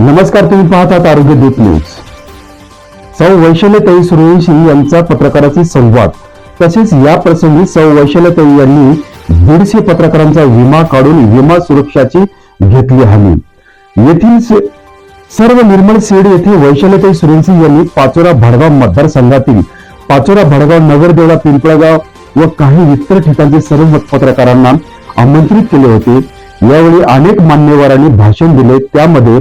नमस्कार तुम्ही पाहतात आरोग्य दूत न्यूज. सौ वैशल्यताई सुरेशी यांचा पत्रकाराशी संवाद. तसेच या प्रसंगी सौ वैशल्यताई यांनी दीडशे पत्रकारांचा विमा काढून विमा सुरक्षाची घेतली हमी. येथील सर्व निर्मल सेड येथे वैशल्यताई सुरेशी यांनी पाचोरा भडगाव मतदारसंघातील पाचोरा भडगाव नगरदेवळा पिंपळगाव व काही इतर ठिकाणचे सर्व पत्रकारांना आमंत्रित केले होते. यावेळी अनेक मान्यवरांनी भाषण दिले. त्यामध्ये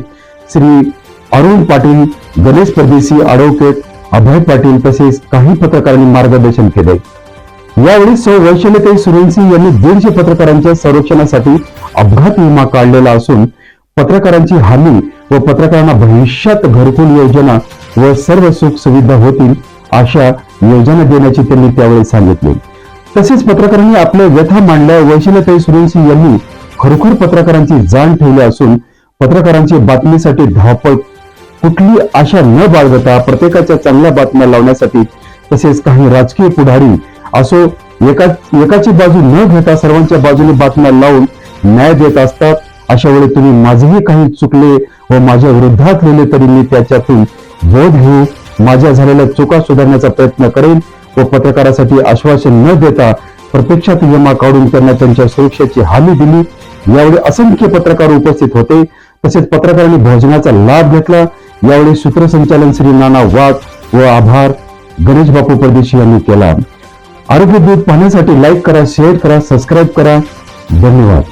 श्री अरुण पाटील गणेश परदेशी ॲडव्होकेट अभय पाटील तसेच काही पत्रकारांनी मार्गदर्शन केले. यावेळी सौ वैशल्यताई सूर्यवंशी यांनी दीडशे पत्रकारांच्या संरक्षणासाठी अपघात विमा काढलेला असून पत्रकारांची हमी व पत्रकारांना भविष्यात घरकुल योजना व सर्व सुख सुविधा होतील अशा योजना देण्याची त्यांनी त्यावेळी सांगितले. तसेच पत्रकारांनी आपल्या व्यथा मांडल्या वैशल्यताई सूर्यवंशी यांनी खरोखर पत्रकारांची जाण ठेवली असून पत्रकारांची बातमीसाठी धावपळ. कुठली आशा न बाळगता प्रत्येकाच्या चांगल्या बातम्या लावण्यासाठी तसेच काही राजकीय पुढारी असो एका एकाची बाजू न घेता सर्वांच्या बाजूने बातम्या लावून न्याय देत असतात अशा वेळी तुम्ही माझेही काही चुकले व माझ्या विरोधात लिहिले तरी मी त्याच्यातून बोध घेऊ माझ्या झालेल्या चुका सुधारण्याचा प्रयत्न करेन व पत्रकारासाठी आश्वासन न देता प्रत्यक्षात विमा काढून त्यांना त्यांच्या सुरक्षेची हमी दिली. यावेळी असंख्य पत्रकार उपस्थित होते. तसेच पत्रकारांनी भोजनाचा लाभ घेतला. यावेळी सूत्रसंचालन श्री नाना वाघ व आभार गणेश बापू परदेशी यांनी केला. आरोग्य दूध पाहण्यासाठी लाईक करा शेअर करा सबस्क्राईब करा. धन्यवाद.